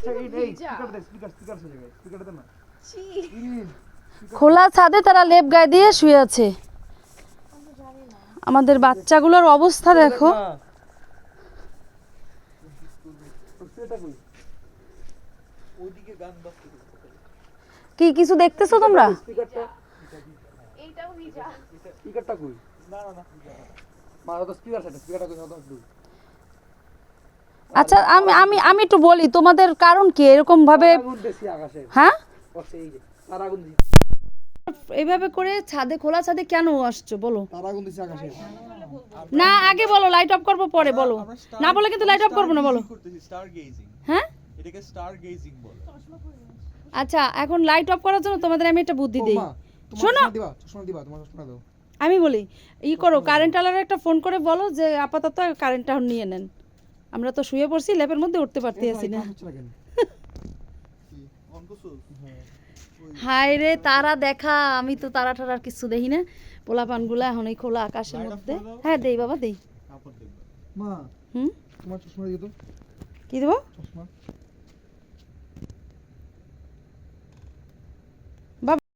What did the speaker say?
আচ্ছা এই এই স্পিকার দে স্পিকার স্পিকার সে জায়গায় স্পিকার দে না খোলা ছাদে তারা লেপ গায়ে দিয়ে শুয়ে আছে। আমাদের বাচ্চাগুলোর অবস্থা দেখো। কি কিছু দেখতেছো তোমরা? স্পিকারটা এইটাও ভিজা স্পিকারটা কই? না না না। মা তো স্পিকার সেটা স্পিকারটা কই? না তো একটু আচ্ছা আমি আমি আমি একটু বলি তোমাদের কারণ কি? এরকম ভাবে হ্যাঁ? এইভাবে করে ছাদে খোলা ছাদে কেন আসছো? বলো। না আগে বলো লাইট অফ করব পরে বলো। না বলে কিন্তু লাইট অফ করব না বলো। করতেছি স্টার গেজিং হ্যাঁ? এটাকে স্টার গেজিং বলে। আচ্ছা এখন লাইট অফ করার জন্য তোমাদের আমি একটা বুদ্ধি দিই। শোনো। চশমা দিবা চশমা দিবা তোমার চশমা দাও। আমি বলি ই করো কারেন্ট আলার একটা ফোন করে বলো যে আপাতত কারেন্টটা নিয়ে নেন। আমরা তো শুয়ে পড়ছি ল্যাবের মধ্যে উঠতে পারতে আছি না। হায় রে তারা দেখা। আমি তো তারা টারার কিছু দেখি না। পোলা পানগুলা এখন এই খোলা আকাশের মধ্যে। হ্যাঁ দেই বাবা দেই। মা হুম? তোমার চশমা দিও। তো কি দেবো? চশমা।